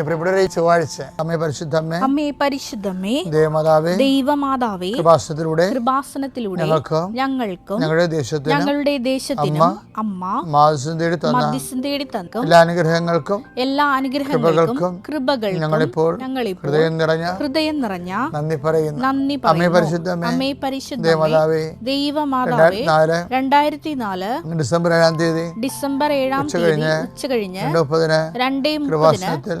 എന്റെ പ്രിയപ്പെട്ടവരെ ചൊവ്വാഴ്ച അമ്മേ പരിശുദ്ധമ്മേ അമ്മേ പരിശുദ്ധമ്മേ ദേവമാതാവേ ദൈവമാതാവേ കൃപാസനത്തിലൂടെ കൃപാസനത്തിലൂടെ ഞങ്ങൾക്ക് ഞങ്ങൾക്കും ഞങ്ങളുടെ ദേശത്തിനും ഞങ്ങളുടെ ദേശത്തിനും അമ്മ തേടി തന്ന മധ്യസ്ഥം തേടി തന്നും എല്ലാ അനുഗ്രഹങ്ങൾക്കും എല്ലാ അനുഗ്രഹങ്ങൾക്കും കൃപകൾ ഞങ്ങളിപ്പോൾ ഞങ്ങളിപ്പോൾ ഹൃദയം നിറഞ്ഞ ഹൃദയം നിറഞ്ഞ നന്ദി പറയുന്നു. നന്ദി അമ്മേ പരിശുദ്ധ പരിശുദ്ധമ്മേ അമ്മേ പരിശുദ്ധ ദേവമാതാവേ ദൈവമാതാവേ രണ്ടായിരത്തി നാല് ഡിസംബർ ഏഴാം തീയതി ഡിസംബർ ഏഴാം തീയതി ഉച്ച കഴിഞ്ഞ് രണ്ടേ മുപ്പതിന് കൃപാസനത്തിൽ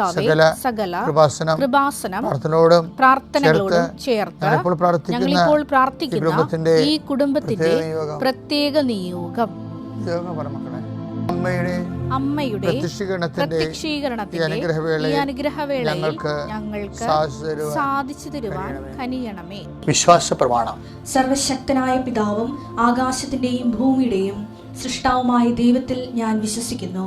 മാതാവേ സകല കൃപാസനം പ്രാർത്ഥനയോടും പ്രാർത്ഥനകളോടും ചേർത്ത് ഞങ്ങളിപ്പോൾ പ്രാർത്ഥിക്കുന്ന പ്രാർത്ഥിക്കുന്നു ഈ കുടുംബത്തിന്റെ പ്രത്യേക നിയോഗം. അമ്മയുടെ അമ്മയുടെ പ്രത്യക്ഷീകരണത്തിന്റെ ഈ അനുഗ്രഹവേളയിൽ ഞങ്ങൾക്ക് ഞങ്ങൾക്ക് സാധിച്ചു തരുവാൻ കനിയണമേ. വിശ്വാസ പ്രമാണം. സർവശക്തനായ പിതാവും ആകാശത്തിന്റെയും ഭൂമിയുടെയും സൃഷ്ടാവുമായ ദൈവത്തിൽ ഞാൻ വിശ്വസിക്കുന്നു.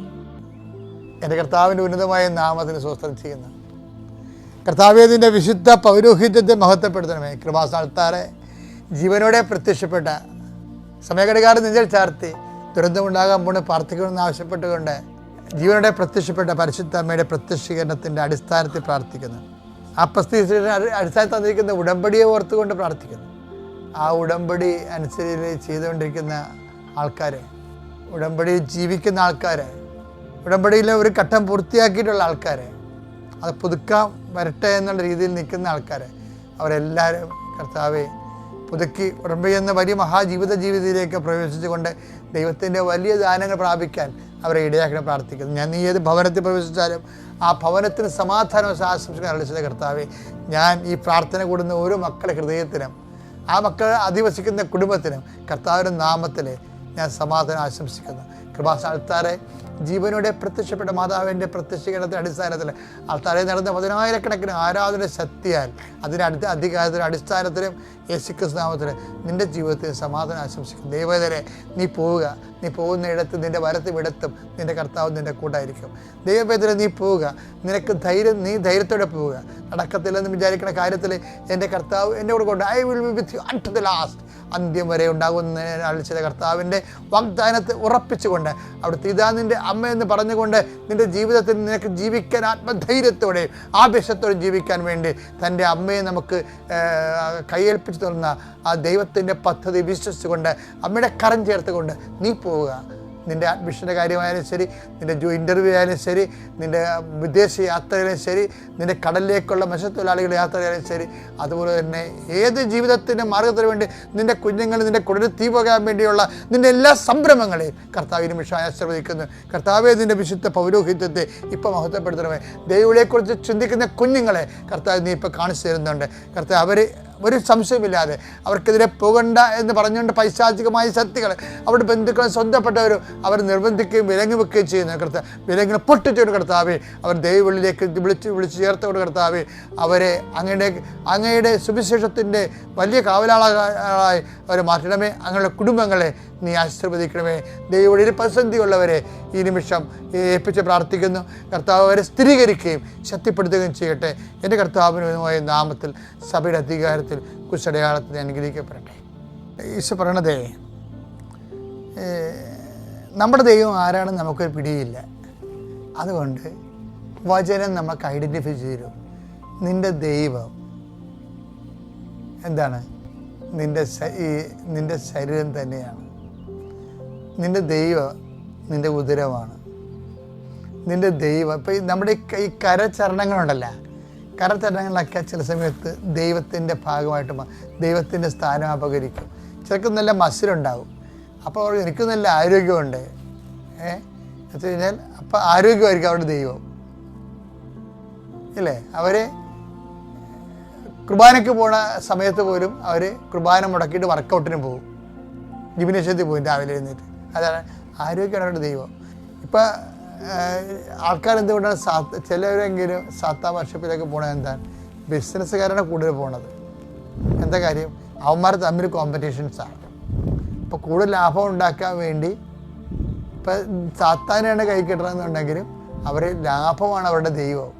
എന്റെ കർത്താവിന്റെ ഉന്നതമായ നാമത്തിന് സ്വസ്ഥം ചെയ്യുന്നു കർത്താവേദിന്റെ വിശുദ്ധ പൗരോഹിത്യത്തെ മഹത്വപ്പെടുത്തണമേ. കൃപാസ്ഥാനത്താറെ ജീവനോടെ പ്രത്യക്ഷപ്പെട്ട സമയഘടകാരൻ നെഞ്ചൽ ചാർത്തി ദുരന്തമുണ്ടാകാൻ പോണ് പ്രാർത്ഥിക്കണമെന്ന് ആവശ്യപ്പെട്ടുകൊണ്ട് ജീവനോടെ പ്രത്യക്ഷപ്പെട്ട പരിശുദ്ധ അമ്മയുടെ പ്രത്യക്ഷീകരണത്തിന്റെ അടിസ്ഥാനത്തിൽ പ്രാർത്ഥിക്കുന്നു. ആ പ്രസ്തീകരണ അടിസ്ഥാനത്തിൽ തന്നിരിക്കുന്ന ഉടമ്പടിയെ ഓർത്തുകൊണ്ട് പ്രാർത്ഥിക്കുന്നു. ആ ഉടമ്പടി അനുസരിച്ച് ചെയ്തുകൊണ്ടിരിക്കുന്ന ആൾക്കാരെ ഉടമ്പടി ജീവിക്കുന്ന ആൾക്കാരെ ഉടമ്പടിയിലെ ഒരു ഘട്ടം പൂർത്തിയാക്കിയിട്ടുള്ള ആൾക്കാരെ അത് പുതുക്കാൻ വരട്ടെ എന്നുള്ള രീതിയിൽ നിൽക്കുന്ന ആൾക്കാരെ അവരെല്ലാവരും കർത്താവെ പുതുക്കി ഉടമ്പടി എന്ന വലിയ മഹാജീവിത ജീവിതത്തിലേക്ക് പ്രവേശിച്ചുകൊണ്ട് ദൈവത്തിന്റെ വലിയ ദാനങ്ങൾ പ്രാപിക്കാൻ അവരെ ഇടയാക്കണം പ്രാർത്ഥിക്കുന്നു. ഞാൻ നീ ഏത് ഭവനത്തിൽ പ്രവേശിച്ചാലും ആ ഭവനത്തിന് സമാധാനവും ആശംസിക്കാൻ അറിയിച്ചത് കർത്താവെ ഞാൻ ഈ പ്രാർത്ഥന കൂടുന്ന ഓരോ മക്കളുടെ ഹൃദയത്തിനും ആ മക്കൾ അധിവസിക്കുന്ന കുടുംബത്തിനും കർത്താവിന്റെ നാമത്തിൽ ഞാൻ സമാധാനം ആശംസിക്കുന്നു. കൃപാസ്ഥാനത്താറെ ജീവനോടെ പ്രത്യക്ഷപ്പെട്ട മാതാവിന്റെ പ്രത്യക്ഷീകരണത്തിന്റെ അടിസ്ഥാനത്തിൽ ആൾത്താരെ നടന്ന പതിനായിരക്കണക്കിന് ആരാധന ശക്തിയാൽ അതിന്റെ അടുത്ത അധികാരത്തിന്റെ അടിസ്ഥാനത്തിലും യേശുക്രിസ്തു നാമത്തിൽ നിന്റെ ജീവിതത്തിൽ സമാധാനം ആശംസിക്കും ദൈവതരെ നീ പോവുക. നീ പോകുന്നിടത്ത് നിന്റെ വരത്തും ഇടത്തും നിന്റെ കർത്താവ് നിന്റെ കൂട്ടായിരിക്കും ദൈവവേദന നീ പോവുക. നിനക്ക് ധൈര്യം നീ ധൈര്യത്തോടെ പോവുക. നടക്കത്തില്ലെന്ന് വിചാരിക്കുന്ന കാര്യത്തിൽ എന്റെ കർത്താവ് എന്റെ കൂടെ കൊണ്ട് I will be with you to the last അന്ത്യം വരെ ഉണ്ടാകുന്ന ചില കർത്താവിന്റെ വാഗ്ദാനത്തെ ഉറപ്പിച്ചുകൊണ്ട് അവിടുത്തെ ഇതാ നിന്റെ അമ്മ എന്ന് പറഞ്ഞുകൊണ്ട് നിന്റെ ജീവിതത്തിൽ നിനക്ക് ജീവിക്കാൻ ആത്മധൈര്യത്തോടെ ആവേശത്തോടെ ജീവിക്കാൻ വേണ്ടി തന്റെ അമ്മയെ നമുക്ക് കൈയേൽപ്പിച്ചു തന്ന ആ ദൈവത്തിന്റെ പദ്ധതി വിശ്വസിച്ചുകൊണ്ട് അമ്മയുടെ കരം ചേർത്തുകൊണ്ട് നീ പോവുക. നിന്റെ അഡ്മിഷന്റെ കാര്യമായാലും ശരി നിന്റെ ജോ ഇന്റർവ്യൂ ആയാലും ശരി നിന്റെ വിദേശ യാത്രയായാലും ശരി നിന്റെ കടലിലേക്കുള്ള മത്സ്യത്തൊഴിലാളികളുടെ യാത്രയായാലും ശരി അതുപോലെ തന്നെ ഏത് ജീവിതത്തിന്റെ മാർഗത്തിന് വേണ്ടി നിന്റെ കുഞ്ഞുങ്ങൾ നിന്റെ കുടലിൽ തീ പോകാൻ വേണ്ടിയുള്ള നിന്റെ എല്ലാ സംരംഭങ്ങളെയും കർത്താവിന് മിഷായ ആശ്രവദിക്കുന്നു കർത്താവെ നിന്റെ വിശുദ്ധ പൗരോഹിത്യത്തെ ഇപ്പോൾ മഹത്വപ്പെടുത്തണമേ. ദൈവങ്ങളെക്കുറിച്ച് ചിന്തിക്കുന്ന കുഞ്ഞുങ്ങളെ കർത്താവ് നീ ഇപ്പോൾ കാണിച്ചു തരുന്നുണ്ട്. കർത്താവ് അവർ ഒരു സംശയമില്ലാതെ അവർക്കെതിരെ പോകണ്ട എന്ന് പറഞ്ഞുകൊണ്ട് പൈശാചികമായ ശക്തികൾ അവരുടെ ബന്ധുക്കൾ സ്വന്തപ്പെട്ടവരും അവർ നിർബന്ധിക്കുകയും വിലങ്ങി വെക്കുകയും ചെയ്യുന്ന. കർത്താവ് വിലങ്ങിനെ പൊട്ടിച്ചോട് കർത്താവേ അവർ ദൈവവിളിലേക്ക് വിളിച്ച് വിളിച്ച് ചേർത്തോട് കർത്താവേ അവരെ അങ്ങയുടെ അങ്ങയുടെ സുവിശേഷത്തിന്റെ വലിയ കാവലാളായി അവരെ മാറ്റണമേ. അങ്ങയുടെ കുടുംബങ്ങളെ നീ ആശീർവദിക്കണമേ. ദൈവവിളിയിൽ പ്രതിസന്ധിയുള്ളവരെ ഈ നിമിഷം ഏൽപ്പിച്ച് പ്രാർത്ഥിക്കുന്നു. കർത്താവ് അവരെ സ്ഥിരീകരിക്കുകയും ശക്തിപ്പെടുത്തുകയും ചെയ്യട്ടെ. എന്റെ കർത്താവിനുമായ നാമത്തിൽ സഭയുടെ അധികാരത്തിൽ കുശടയാളത്തിൽ അനുഗ്രഹിക്കപ്പെടട്ടെ. ഈശോ പറയണതേ നമ്മുടെ ദൈവം ആരാണെന്ന് നമുക്കൊരു പിടിയില്ല. അതുകൊണ്ട് വചനം നമുക്ക് ഐഡന്റിഫൈ ചെയ്തു. നിന്റെ ദൈവം എന്താണ്? നിന്റെ ഈ നിന്റെ ശരീരം തന്നെയാണ്. നിന്റെ ദൈവം നിന്റെ ഉദരമാണ്. നിന്റെ ദൈവം ഇപ്പം നമ്മുടെ ഈ കരചരണങ്ങളുണ്ടല്ല. കരചരണങ്ങളിലൊക്കെ ചില സമയത്ത് ദൈവത്തിന്റെ ഭാഗമായിട്ട് ദൈവത്തിന്റെ സ്ഥാനം അപകരിക്കും. ചിലർക്ക് നല്ല മസിലുണ്ടാവും. അപ്പോൾ അവർ എനിക്ക് നല്ല ആരോഗ്യമുണ്ട്. ഏ? എന്ന് കഴിഞ്ഞാൽ അപ്പോൾ ആരോഗ്യമായിരിക്കും അവരുടെ ദൈവം. ഇല്ലേ? അവർ കുർബാനയ്ക്ക് പോണ സമയത്ത് പോലും അവർ കുർബാന മുടക്കിയിട്ട് വർക്കൗട്ടിന് പോകും. ജിമിനേഷ്യത്തിൽ പോകും രാവിലെ എഴുന്നേറ്റ്. അതാണ് ആരോഗ്യമാണ് അവരുടെ ദൈവം. ഇപ്പം ആൾക്കാർ എന്തുകൊണ്ടാണ് സാത്ത് ചിലവരെങ്കിലും സാത്താം വർഷപ്പിലേക്ക് പോണത് എന്താണ്? ബിസിനസ്സുകാരാണ് കൂടുതൽ പോണത്. എന്താ കാര്യം? അവന്മാർ തമ്മിൽ കോമ്പറ്റീഷൻസാണ് ഇപ്പോൾ കൂടുതൽ ലാഭം ഉണ്ടാക്കാൻ വേണ്ടി ഇപ്പം സാത്താനാണ് കൈ കിട്ടണമെന്നുണ്ടെങ്കിലും അവർ ലാഭമാണ് അവരുടെ ദൈവം.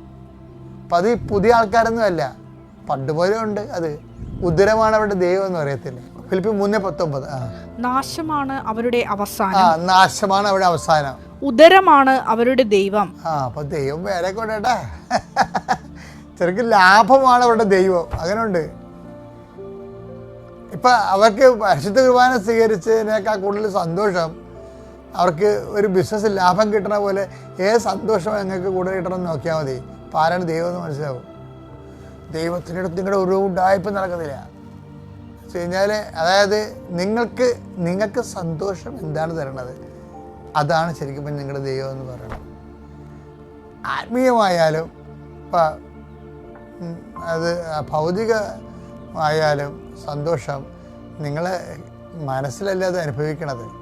അപ്പം അത് ഈ പുതിയ ആൾക്കാരൊന്നും അല്ല. പണ്ട് പോലെ ഉണ്ട് അത്. ഉദരമാണ് അവരുടെ ദൈവം എന്ന് പറയത്തില്ല? ഫിലിപ്പി മൂന്ന് പത്തൊമ്പത്. നാശമാണ് അവരുടെ ആ അവസാനം നാശമാണ് അവരുടെ അവസാനം. ഉദരമാണ് അവരുടെ ദൈവം. ആ അപ്പൊ ദൈവം വേറെ ചെറുക്ക് ലാഭമാണ് അവരുടെ ദൈവം. അങ്ങനെയുണ്ട് ഇപ്പൊ അവർക്ക് പരിശുദ്ധ കുർബാന സ്വീകരിച്ചതിനേക്കാൾ കൂടുതൽ സന്തോഷം അവർക്ക് ഒരു ബിസിനസ് ലാഭം കിട്ടണ പോലെ ഏത് സന്തോഷം ഞങ്ങൾക്ക് കൂടുതൽ കിട്ടണം നോക്കിയാൽ മതി. ആരാണ് ദൈവം എന്ന് മനസ്സിലാവും. ദൈവത്തിന്റെ അടുത്ത് നിങ്ങളുടെ ഒരു ഉണ്ടായ്പ നടക്കുന്നില്ല. വെച്ച് കഴിഞ്ഞാൽ അതായത് നിങ്ങൾക്ക് നിങ്ങൾക്ക് സന്തോഷം എന്താണ് തരണത് അതാണ് ശരിക്കും നിങ്ങളുടെ ദൈവം എന്ന് പറയുന്നത് ആത്മീയമായാലും ഇപ്പം അത് ഭൗതികമായാലും സന്തോഷം നിങ്ങളെ മനസ്സിലല്ല അത് അനുഭവിക്കണത്?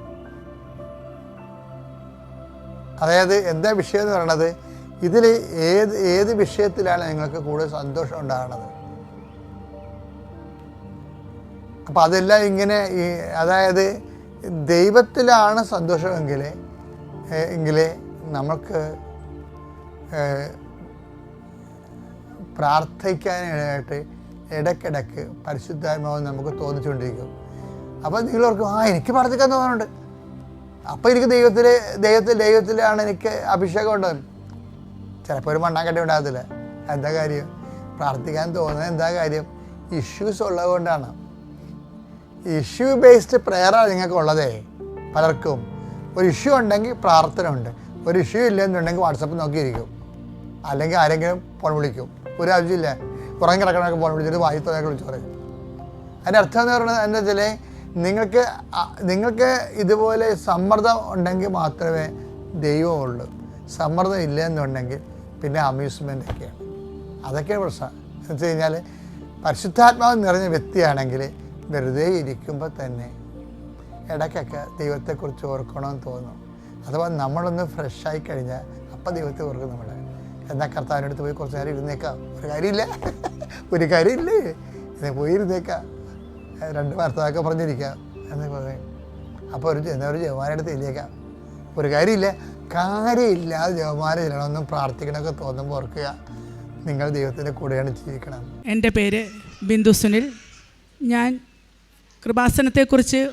അതായത് എന്താ വിഷയം എന്ന് പറയണത്? ഇതിൽ ഏത് ഏത് വിഷയത്തിലാണ് നിങ്ങൾക്ക് കൂടുതൽ സന്തോഷം ഉണ്ടാകുന്നത്? അപ്പം അതെല്ലാം ഇങ്ങനെ ഈ അതായത് ദൈവത്തിലാണ് സന്തോഷമെങ്കിൽ എങ്കിലേ നമുക്ക് പ്രാർത്ഥിക്കാനായിട്ട് ഇടയ്ക്കിടയ്ക്ക് പരിശുദ്ധാത്മാവ് നമുക്ക് തോന്നിച്ചുകൊണ്ടിരിക്കും. അപ്പോൾ നിങ്ങൾ ഓർക്കും ആ എനിക്ക് പ്രാർത്ഥിക്കാൻ തോന്നുന്നുണ്ട്. അപ്പോൾ എനിക്ക് ദൈവത്തിൽ ദൈവത്തിൽ ദൈവത്തിലാണ് എനിക്ക് അഭിഷേകം ഉണ്ടോ ചിലപ്പോൾ ഒരു മണ്ണാങ്കട്ടി ഉണ്ടാകത്തില്ല. എന്താ കാര്യം? പ്രാർത്ഥിക്കാൻ തോന്നുന്നത് എന്താ കാര്യം? ഇഷ്യൂസ് ഉള്ളത് കൊണ്ടാണ്. ഇഷ്യൂ ബേസ്ഡ് പ്രെയറാണ് നിങ്ങൾക്ക് ഉള്ളതേ പലർക്കും ഒരു ഇഷ്യൂ ഉണ്ടെങ്കിൽ പ്രാർത്ഥന ഉണ്ട് ഒരു ഇഷ്യൂ ഇല്ലെന്നുണ്ടെങ്കിൽ വാട്സപ്പ് നോക്കിയിരിക്കും. അല്ലെങ്കിൽ ആരെങ്കിലും ഫോൺ വിളിക്കും. ഒരു ആവശ്യമില്ല. ഉറങ്ങി കിടക്കണമൊക്കെ ഫോൺ വിളിച്ചിട്ട് വായി തോന്നൊക്കെ വിളിച്ചു പറയും. അതിന്റെ അർത്ഥം എന്ന് പറയുന്നത് എന്താ വെച്ചാൽ നിങ്ങൾക്ക് നിങ്ങൾക്ക് ഇതുപോലെ സമ്മർദ്ദം ഉണ്ടെങ്കിൽ മാത്രമേ ദൈവമുള്ളൂ സമ്മർദ്ദം ഇല്ല എന്നുണ്ടെങ്കിൽ പിന്നെ അമ്യൂസ്മെന്റ് ഒക്കെയാണ്. അതൊക്കെയാണ് പ്രശ്നം. എന്ന് വെച്ച് കഴിഞ്ഞാൽ പരിശുദ്ധാത്മാവ് നിറഞ്ഞ വ്യക്തിയാണെങ്കിൽ വെറുതെ ഇരിക്കുമ്പോൾ തന്നെ ഇടയ്ക്കൊക്കെ ദൈവത്തെക്കുറിച്ച് ഓർക്കണമെന്ന് തോന്നും. അഥവാ നമ്മളൊന്ന് ഫ്രഷായി കഴിഞ്ഞാൽ അപ്പം ദൈവത്തെ ഓർക്കും നമ്മൾ എന്നാൽ കർത്താവിന്റെ അടുത്ത് പോയി കുറച്ച് നേരം ഇരുന്നേക്കാം. ഒരു കാര്യമില്ല. ഒരു കാര്യമില്ലേ? എന്നാൽ പോയി ഇരുന്നേക്കാം. രണ്ട് വാർത്തകളൊക്കെ പറഞ്ഞിരിക്കാം എന്ന് പറയും. അപ്പോൾ ഒരു എന്നാ ഒരു ജവാനെ അടുത്ത് ഇല്ലേക്കാം ഒരു കാര്യമില്ല. കാര്യമില്ലാതെ ജവമാന ചെല്ലണമെന്നും പ്രാർത്ഥിക്കണമൊക്കെ തോന്നുമ്പോൾ ഓർക്കുക. നിങ്ങൾ ദൈവത്തിന്റെ കൂടെയാണ് ജീവിക്കണം. എന്റെ പേര് ബിന്ദു സുനിൽ. ഞാൻ കൃപാസനത്തെക്കുറിച്ച്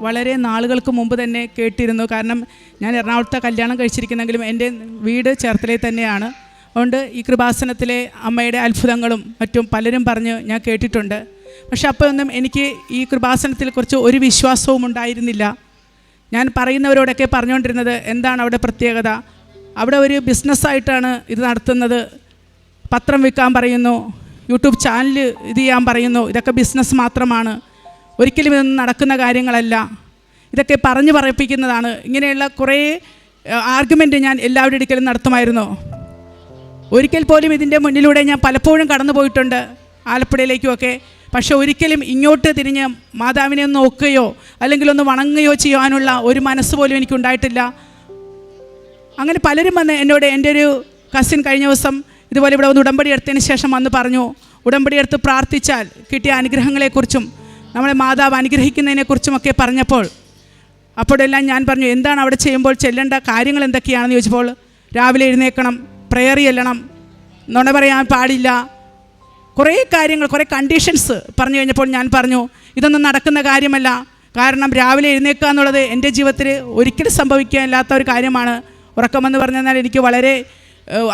വളരെ നാളുകൾക്ക് മുമ്പ് തന്നെ കേട്ടിരുന്നു. കാരണം ഞാൻ എറണാകുളത്തെ കല്യാണം കഴിച്ചിരിക്കുന്നെങ്കിലും എന്റെ വീട് ചേർത്തലയിൽ തന്നെയാണ്. അതുകൊണ്ട് ഈ കൃപാസനത്തിലെ അമ്മയുടെ അത്ഭുതങ്ങളും മറ്റും പലരും പറഞ്ഞ് ഞാൻ കേട്ടിട്ടുണ്ട്. പക്ഷെ അപ്പോൾ ഒന്നും എനിക്ക് ഈ കൃപാസനത്തിൽ കുറിച്ച് ഒരു വിശ്വാസവും ഉണ്ടായിരുന്നില്ല. ഞാൻ പറയുന്നവരോടൊക്കെ പറഞ്ഞുകൊണ്ടിരുന്നത് എന്താണ് അവിടെ പ്രത്യേകത? അവിടെ ഒരു ബിസിനസ്സായിട്ടാണ് ഇത് നടത്തുന്നത്. പത്രം വിൽക്കാൻ പറയുന്നു യൂട്യൂബ് ചാനൽ ഇത് ചെയ്യാൻ പറയുന്നു. ഇതൊക്കെ ബിസിനസ് മാത്രമാണ്. ഒരിക്കലും ഇതൊന്നും നടക്കുന്ന കാര്യങ്ങളല്ല. ഇതൊക്കെ പറഞ്ഞു പറയിപ്പിക്കുന്നതാണ്. ഇങ്ങനെയുള്ള കുറേ ആർഗ്യുമെന്റ് ഞാൻ എല്ലാവരുടെ അടുക്കലും നടത്തുമായിരുന്നു. ഒരിക്കൽ പോലും ഇതിന്റെ മുന്നിലൂടെ ഞാൻ പലപ്പോഴും കടന്നു പോയിട്ടുണ്ട് ആലപ്പുഴയിലേക്കുമൊക്കെ പക്ഷെ ഒരിക്കലും ഇങ്ങോട്ട് തിരിഞ്ഞ് മാതാവിനെ ഒന്ന് നോക്കുകയോ അല്ലെങ്കിൽ ഒന്ന് വണങ്ങുകയോ ചെയ്യാനുള്ള ഒരു മനസ്സ് പോലും എനിക്കുണ്ടായിട്ടില്ല. അങ്ങനെ പലരും വന്ന് എന്നോട് എന്റെ ഒരു കസിൻ കഴിഞ്ഞ ദിവസം ഇതുപോലെ ഇവിടെ ഒന്ന് ഉടമ്പടി എടുത്തതിന് ശേഷം വന്ന് പറഞ്ഞു ഉടമ്പടി എടുത്ത് പ്രാർത്ഥിച്ചാൽ കിട്ടിയ അനുഗ്രഹങ്ങളെക്കുറിച്ചും നമ്മളെ മാതാവ് അനുഗ്രഹിക്കുന്നതിനെക്കുറിച്ചുമൊക്കെ പറഞ്ഞപ്പോൾ അപ്പോഴെല്ലാം ഞാൻ പറഞ്ഞു എന്താണ് അവിടെ ചെയ്യുമ്പോൾ ചെല്ലേണ്ട കാര്യങ്ങൾ എന്തൊക്കെയാണെന്ന് ചോദിച്ചപ്പോൾ രാവിലെ എഴുന്നേക്കണം പ്രെയർ ചെല്ലണം നുണ പറയാൻ പാടില്ല കുറേ കാര്യങ്ങൾ കുറേ കണ്ടീഷൻസ് പറഞ്ഞു കഴിഞ്ഞപ്പോൾ ഞാൻ പറഞ്ഞു ഇതൊന്നും നടക്കുന്ന കാര്യമല്ല. കാരണം രാവിലെ എഴുന്നേൽക്കുക എന്നുള്ളത് എന്റെ ജീവിതത്തിൽ ഒരിക്കലും സംഭവിക്കാനില്ലാത്ത ഒരു കാര്യമാണ്. ഉറക്കമെന്ന് പറഞ്ഞാൽ എനിക്ക് വളരെ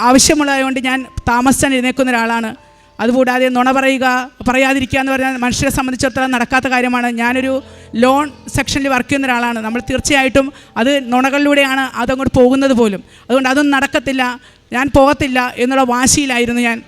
ആവശ്യമുള്ളതായതുകൊണ്ട് ഞാൻ താമസിച്ചാൻ എഴുന്നേൽക്കുന്ന ഒരാളാണ്. അതുകൂടാതെ നുണ പറയുക പറയാതിരിക്കുക എന്ന് പറഞ്ഞാൽ മനുഷ്യരെ സംബന്ധിച്ചിടത്തോളം നടക്കാത്ത കാര്യമാണ്. ഞാനൊരു ലോൺ സെക്ഷനിൽ വർക്ക് ചെയ്യുന്ന ഒരാളാണ്. നമ്മൾ തീർച്ചയായിട്ടും അത് നുണകളിലൂടെയാണ് അതങ്ങോട്ട് പോകുന്നത് പോലും. അതുകൊണ്ട് അതൊന്നും നടക്കത്തില്ല ഞാൻ പോകത്തില്ല എന്നുള്ള വാശിയിലായിരുന്നു ഞാൻ.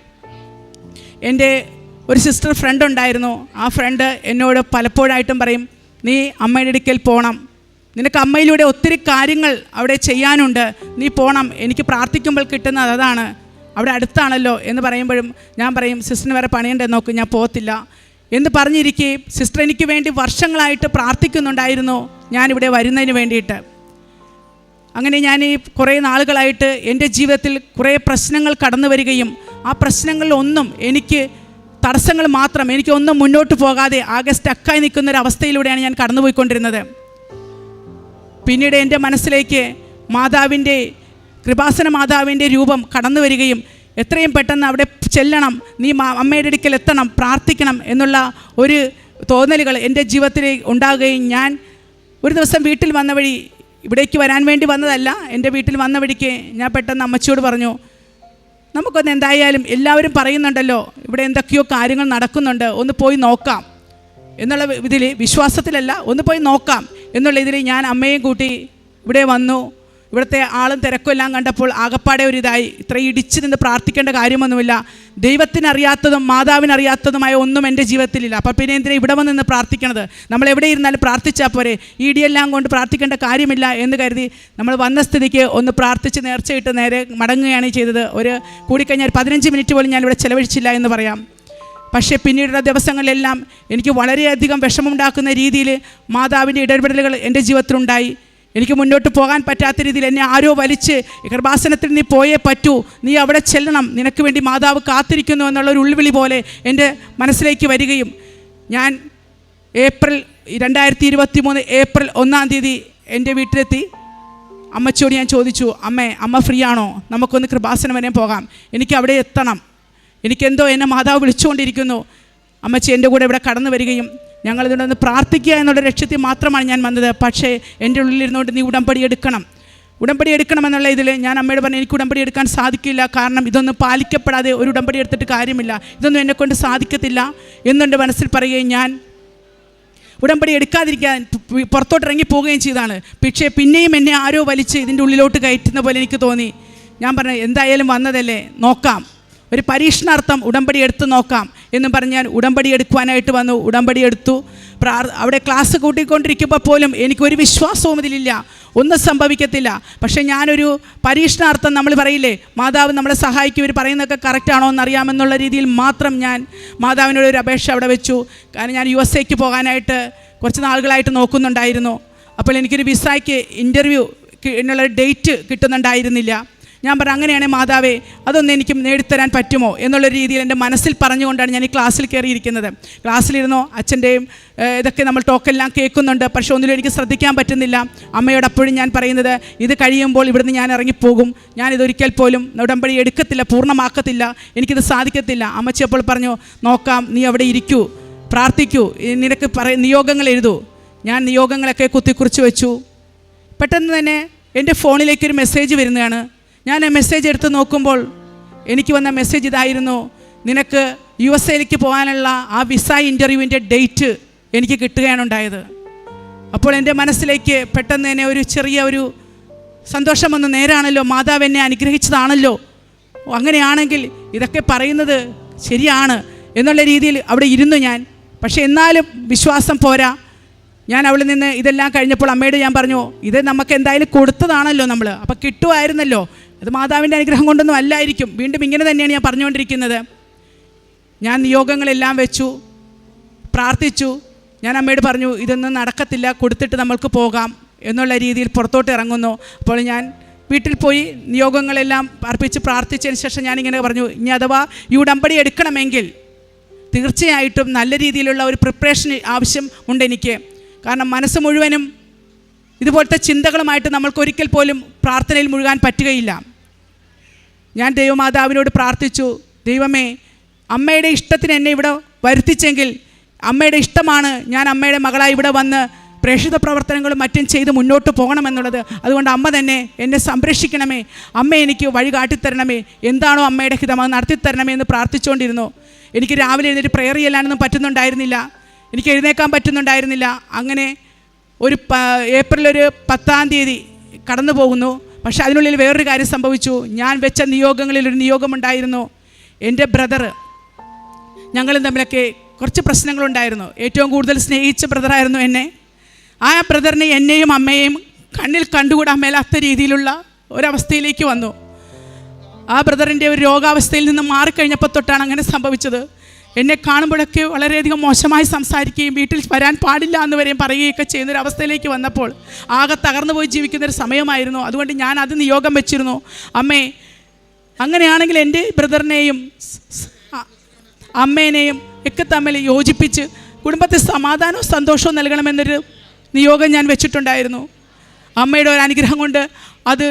എന്റെ ഒരു സിസ്റ്റർ ഫ്രണ്ട് ഉണ്ടായിരുന്നു. ആ ഫ്രണ്ട് എന്നോട് പലപ്പോഴായിട്ടും പറയും നീ അമ്മയുടെ അടുക്കൽ പോകണം നിനക്ക് അമ്മയിലൂടെ ഒത്തിരി കാര്യങ്ങൾ അവിടെ ചെയ്യാനുണ്ട്. നീ പോകണം എനിക്ക് പ്രാർത്ഥിക്കുമ്പോൾ കിട്ടുന്നത് അതാണ്. അവിടെ അടുത്താണല്ലോ എന്ന് പറയുമ്പോഴും ഞാൻ പറയും സിസ്റ്ററിന് വരെ പണിയേണ്ടത് നോക്ക് ഞാൻ പോകത്തില്ല. എന്ന് പറഞ്ഞിരിക്കെ സിസ്റ്റർ എനിക്ക് വേണ്ടി വർഷങ്ങളായിട്ട് പ്രാർത്ഥിക്കുന്നുണ്ടായിരുന്നു. ഞാനിവിടെ വരുന്നതിന് വേണ്ടിയിട്ട്. അങ്ങനെ ഞാൻ ഈ കുറേ നാളുകളായിട്ട് എന്റെ ജീവിതത്തിൽ കുറേ പ്രശ്നങ്ങൾ കടന്നു വരികയും ആ പ്രശ്നങ്ങളിലൊന്നും എനിക്ക് തടസ്സങ്ങൾ മാത്രം എനിക്കൊന്നും മുന്നോട്ട് പോകാതെ ആകെ സ്റ്റക്കായി നിൽക്കുന്ന ഒരു അവസ്ഥയിലൂടെയാണ് ഞാൻ കടന്നുപോയിക്കൊണ്ടിരുന്നത്. പിന്നീട് എന്റെ മനസ്സിലേക്ക് മാതാവിന്റെ കൃപാസന മാതാവിന്റെ രൂപം കടന്നു വരികയും എത്രയും പെട്ടെന്ന് അവിടെ ചെല്ലണം നീ അമ്മയുടെ അടുക്കൽ എത്തണം പ്രാർത്ഥിക്കണം എന്നുള്ള ഒരു തോന്നലുകൾ എന്റെ ജീവിതത്തിൽ ഉണ്ടാകുകയും ഞാൻ ഒരു ദിവസം വീട്ടിൽ വന്ന വഴി ഇവിടേക്ക് വരാൻ വേണ്ടി വന്നതല്ല എന്റെ വീട്ടിൽ വന്ന വഴിക്ക് ഞാൻ പെട്ടെന്ന് അമ്മച്ചിയോട് പറഞ്ഞു നമുക്കൊന്ന് എന്തായാലും എല്ലാവരും പറയുന്നുണ്ടല്ലോ ഇവിടെ എന്തൊക്കെയോ കാര്യങ്ങൾ നടക്കുന്നുണ്ട് ഒന്ന് പോയി നോക്കാം. എന്നുള്ള ഇതിൽ വിശ്വാസത്തിലല്ല ഒന്ന് പോയി നോക്കാം എന്നുള്ള ഇതിൽ ഞാൻ അമ്മയും കൂട്ടി ഇവിടെ വന്നു. ഇവിടുത്തെ ആളും തിരക്കും എല്ലാം കണ്ടപ്പോൾ ആകപ്പാടെ ഒരു ഇതായി ഇത്ര ഇടിച്ച് നിന്ന് പ്രാർത്ഥിക്കേണ്ട കാര്യമൊന്നുമില്ല. ദൈവത്തിനറിയാത്തതും മാതാവിനറിയാത്തതുമായ ഒന്നും എന്റെ ജീവിതത്തിലില്ല. അപ്പോൾ പിന്നെ എന്തിനാ ഇവിടെ വന്ന് പ്രാർത്ഥിക്കണത്? നമ്മൾ എവിടെ ഇരുന്നാലും പ്രാർത്ഥിച്ചാൽ പോരെ. ഇടിയെല്ലാം കൊണ്ട് പ്രാർത്ഥിക്കേണ്ട കാര്യമില്ല എന്ന് കരുതി നമ്മൾ വന്ന സ്ഥിതിക്ക് ഒന്ന് പ്രാർത്ഥിച്ച് നേർച്ചയിട്ട് നേരെ മടങ്ങുകയാണ് ചെയ്തത്. ഒരു കൂടിക്കഴിഞ്ഞാൽ പതിനഞ്ച് മിനിറ്റ് പോലും ഞാനിവിടെ ചിലവഴിച്ചില്ല എന്ന് പറയാം. പക്ഷേ പിന്നീടുള്ള ദിവസങ്ങളിലെല്ലാം എനിക്ക് വളരെയധികം വിഷമമുണ്ടാക്കുന്ന രീതിയിൽ മാതാവിന്റെ ഇടപെടലുകൾ എന്റെ ജീവിതത്തിലുണ്ടായി. എനിക്ക് മുന്നോട്ട് പോകാൻ പറ്റാത്ത രീതിയിൽ എന്നെ ആരോ വലിച്ച് ഗർഭാസനത്തിൽ നീ പോയേ പറ്റൂ. നീ അവിടെ ചെല്ലണം. നിനക്ക് വേണ്ടി മാതാവ് കാത്തിരിക്കുന്നു എന്നുള്ളൊരു ഉൾവിളി പോലെ എന്റെ മനസ്സിലേക്ക് വരികയും ഞാൻ ഏപ്രിൽ രണ്ടായിരത്തി ഇരുപത്തി മൂന്ന് ഏപ്രിൽ ഒന്നാം തീയതി എന്റെ വീട്ടിലെത്തി. അമ്മച്ചോട് ഞാൻ ചോദിച്ചു അമ്മേ അമ്മ ഫ്രീ ആണോ നമുക്കൊന്ന് കൃപാസനം വരെ പോകാം. എനിക്ക് അവിടെ എത്തണം. എനിക്കെന്തോ എന്നെ മാതാവ് വിളിച്ചുകൊണ്ടിരിക്കുന്നു. അമ്മച്ചി എന്റെ കൂടെ ഇവിടെ കടന്നു വരികയും ഞങ്ങൾ ഇതിനൊന്ന് പ്രാർത്ഥിക്കുക എന്നുള്ള ലക്ഷ്യത്തിൽ മാത്രമാണ് ഞാൻ വന്നത്. പക്ഷേ എന്റെ ഉള്ളിലിരുന്നുകൊണ്ട് നീ ഉടമ്പടി എടുക്കണം. ഉടമ്പടി എടുക്കണമെന്നുള്ള ഇതിൽ ഞാൻ അമ്മയോട് പറഞ്ഞു എനിക്ക് ഉടമ്പടി എടുക്കാൻ സാധിക്കില്ല. കാരണം ഇതൊന്നും പാലിക്കപ്പെടാതെ ഒരു ഉടമ്പടി എടുത്തിട്ട് കാര്യമില്ല. ഇതൊന്നും എന്നെക്കൊണ്ട് സാധിക്കത്തില്ല. എന്നെന്റെ മനസ്സിൽ പറയുകയും ഞാൻ ഉടമ്പടി എടുക്കാതിരിക്കാൻ പുറത്തോട്ട് ഇറങ്ങി പോവുകയും ചെയ്താണ് പക്ഷേ പിന്നെയും എന്നെ ആരോ വലിച്ച് ഇതിന്റെ ഉള്ളിലോട്ട് കയറ്റുന്ന പോലെ എനിക്ക് തോന്നി. ഞാൻ പറഞ്ഞു എന്തായാലും വന്നതല്ലേ? നോക്കാം. ഒരു പരീക്ഷണാർത്ഥം ഉടമ്പടി എടുത്ത് നോക്കാം. എന്ന് പറഞ്ഞ് ഞാൻ ഉടമ്പടി എടുക്കുവാനായിട്ട് വന്നു ഉടമ്പടി എടുത്തു. പ്രാർ അവിടെ ക്ലാസ് കൂട്ടിക്കൊണ്ടിരിക്കുമ്പോൾ പോലും എനിക്കൊരു വിശ്വാസവും ഇതിലില്ല. ഒന്നും സംഭവിക്കത്തില്ല. പക്ഷേ ഞാനൊരു പരീക്ഷണാർത്ഥം നമ്മൾ പറയില്ലേ മാതാവ് നമ്മളെ സഹായിക്കും. ഇവർ പറയുന്നതൊക്കെ കറക്റ്റാണോ എന്നറിയാമെന്നുള്ള രീതിയിൽ മാത്രം ഞാൻ മാതാവിനോട് ഒരു അപേക്ഷ അവിടെ വെച്ചു. കാരണം ഞാൻ യു എസ് എക്ക് പോകാനായിട്ട് കുറച്ച് നാളുകളായിട്ട് നോക്കുന്നുണ്ടായിരുന്നു. അപ്പോൾ എനിക്കൊരു വിസയ്ക്ക് ഇന്റർവ്യൂ എന്നുള്ള ഡേറ്റ് കിട്ടുന്നുണ്ടായിരുന്നില്ല. ഞാൻ പറഞ്ഞു അങ്ങനെയാണെങ്കിൽ മാതാവേ അതൊന്നും എനിക്ക് നേടിത്തരാൻ പറ്റുമോ? എന്നുള്ള രീതിയിൽ എന്റെ മനസ്സിൽ പറഞ്ഞുകൊണ്ടാണ് ഞാൻ ഈ ക്ലാസ്സിൽ കയറിയിരിക്കുന്നത്. ക്ലാസ്സിലിരുന്നോ അച്ഛന്റെയും ഇതൊക്കെ നമ്മൾ ടോക്കെല്ലാം കേൾക്കുന്നുണ്ട് പക്ഷേ ഒന്നിലും എനിക്ക് ശ്രദ്ധിക്കാൻ പറ്റുന്നില്ല. അമ്മയോട് അപ്പോഴും ഞാൻ പറയുന്നത് ഇത് കഴിയുമ്പോൾ ഇവിടുന്ന് ഞാൻ ഇറങ്ങിപ്പോകും. ഞാനിതൊരിക്കൽ പോലും ഉടമ്പടി എടുക്കത്തില്ല പൂർണമാക്കത്തില്ല എനിക്കിത് സാധിക്കത്തില്ല. അമ്മച്ചി അപ്പോൾ പറഞ്ഞു നോക്കാം നീ അവിടെ ഇരിക്കൂ പ്രാർത്ഥിക്കൂ നിനക്ക് പറയ നിയോഗങ്ങൾ എഴുതൂ. ഞാൻ നിയോഗങ്ങളൊക്കെ കുത്തിക്കുറിച്ച് വെച്ചു. പെട്ടെന്ന് തന്നെ എന്റെ ഫോണിലേക്ക് ഒരു മെസ്സേജ് വരുന്നതാണ്. ഞാൻ മെസ്സേജ് എടുത്ത് നോക്കുമ്പോൾ എനിക്ക് വന്ന മെസ്സേജ് ഇതായിരുന്നു. നിനക്ക് യു എസ് എയിലേക്ക് പോകാനുള്ള ആ വിസ ഇന്റർവ്യൂവിന്റെ ഡേറ്റ് എനിക്ക് കിട്ടുകയാണ് ഉണ്ടായത്. അപ്പോൾ എന്റെ മനസ്സിലേക്ക് പെട്ടെന്ന് തന്നെ ഒരു ചെറിയ ഒരു സന്തോഷം വന്ന് നേരാണല്ലോ മാതാവ് എന്നെ അനുഗ്രഹിച്ചതാണല്ലോ. അങ്ങനെയാണെങ്കിൽ ഇതൊക്കെ പറയുന്നത് ശരിയാണ് എന്നുള്ള രീതിയിൽ അവിടെ ഇരുന്നു ഞാൻ. പക്ഷേ എന്നാലും വിശ്വാസം പോരാ. ഞാൻ അവിടെ നിന്ന് ഇതെല്ലാം കഴിഞ്ഞപ്പോൾ അമ്മയോട് ഞാൻ പറഞ്ഞു ഇത് നമുക്ക് എന്തായാലും കൊടുത്തതാണല്ലോ നമ്മൾ അപ്പോൾ കിട്ടുമായിരുന്നല്ലോ. അത് മാതാവിന്റെ അനുഗ്രഹം കൊണ്ടൊന്നും അല്ലായിരിക്കും. വീണ്ടും ഇങ്ങനെ തന്നെയാണ് ഞാൻ പറഞ്ഞുകൊണ്ടിരിക്കുന്നത്. ഞാൻ നിയോഗങ്ങളെല്ലാം വെച്ചു പ്രാർത്ഥിച്ചു. ഞാൻ അമ്മയോട് പറഞ്ഞു ഇതൊന്നും നടക്കത്തില്ല കൊടുത്തിട്ട് നമ്മൾക്ക് പോകാം എന്നുള്ള രീതിയിൽ പുറത്തോട്ട് ഇറങ്ങുന്നു. അപ്പോൾ ഞാൻ വീട്ടിൽ പോയി നിയോഗങ്ങളെല്ലാം അർപ്പിച്ച് പ്രാർത്ഥിച്ചതിന് ശേഷം ഞാനിങ്ങനെ പറഞ്ഞു ഇനി അഥവാ ഈ ഉടമ്പടി എടുക്കണമെങ്കിൽ തീർച്ചയായിട്ടും നല്ല രീതിയിലുള്ള ഒരു പ്രിപ്പറേഷൻ ആവശ്യം ഉണ്ട് എനിക്ക്. കാരണം മനസ്സ് മുഴുവനും ഇതുപോലത്തെ ചിന്തകളുമായിട്ട് നമ്മൾക്ക് ഒരിക്കൽ പോലും പ്രാർത്ഥനയിൽ മുഴുകാൻ പറ്റുകയില്ല. ഞാൻ ദൈവമാതാവിനോട് പ്രാർത്ഥിച്ചു ദൈവമേ അമ്മയുടെ ഇഷ്ടത്തിന് എന്നെ ഇവിടെ വരുത്തിച്ചെങ്കിൽ അമ്മയുടെ ഇഷ്ടമാണ് ഞാൻ അമ്മയുടെ മകളായി ഇവിടെ വന്ന് പ്രേക്ഷിത പ്രവർത്തനങ്ങളും മറ്റും ചെയ്ത് മുന്നോട്ട് പോകണമെന്നുള്ളത്. അതുകൊണ്ട് അമ്മ തന്നെ എന്നെ സംരക്ഷിക്കണമേ. അമ്മ എനിക്ക് വഴി കാട്ടിത്തരണമേ. എന്താണോ അമ്മയുടെ ഹിതം അത് നടത്തിത്തരണമേ എന്ന് പ്രാർത്ഥിച്ചുകൊണ്ടിരുന്നു. എനിക്ക് രാവിലെ എഴുന്നേറ്റ് പ്രെയർ ചെയ്യാനൊന്നും പറ്റുന്നുണ്ടായിരുന്നില്ല. എനിക്ക് എഴുന്നേക്കാൻ പറ്റുന്നുണ്ടായിരുന്നില്ല. അങ്ങനെ ഒരു ഏപ്രിൽ ഒരു പത്താം തീയതി കടന്നു പോകുന്നു പക്ഷേ അതിനുള്ളിൽ വേറൊരു കാര്യം സംഭവിച്ചു. ഞാൻ വെച്ച നിയോഗങ്ങളിൽ ഒരു നിയോഗമുണ്ടായിരുന്നു. എന്റെ ബ്രദർ ഞങ്ങളും തമ്മിലൊക്കെ കുറച്ച് പ്രശ്നങ്ങളുണ്ടായിരുന്നു. ഏറ്റവും കൂടുതൽ സ്നേഹിച്ച ബ്രദറായിരുന്നു എന്നെ. ആ ബ്രദറിനെ എന്നെയും അമ്മയെയും കണ്ണിൽ കണ്ടുകൂടാൻ മേലാത്ത രീതിയിലുള്ള ഒരവസ്ഥയിലേക്ക് വന്നു. ആ ബ്രദറിന്റെ ഒരു രോഗാവസ്ഥയിൽ നിന്ന് മാറിക്കഴിഞ്ഞപ്പോൾ തൊട്ടാണ് അങ്ങനെ സംഭവിച്ചത്. എന്നെ കാണുമ്പോഴൊക്കെ വളരെയധികം മോശമായി സംസാരിക്കുകയും വീട്ടിൽ വരാൻ പാടില്ല എന്ന് വരെയും പറയുകയൊക്കെ ചെയ്യുന്നൊരവസ്ഥയിലേക്ക് വന്നപ്പോൾ ആകെ തകർന്നു പോയി ജീവിക്കുന്ന ഒരു സമയമായിരുന്നു. അതുകൊണ്ട് ഞാൻ അത് നിയോഗം വെച്ചിരുന്നു. അമ്മേ അങ്ങനെയാണെങ്കിൽ എന്റെ ബ്രദറിനെയും അമ്മേനെയും ഒക്കെ തമ്മിൽ യോജിപ്പിച്ച് കുടുംബത്തിൽ സമാധാനവും സന്തോഷവും നൽകണമെന്നൊരു നിയോഗം ഞാൻ വെച്ചിട്ടുണ്ടായിരുന്നു. അമ്മയുടെ ഒരു അനുഗ്രഹം കൊണ്ട് അത്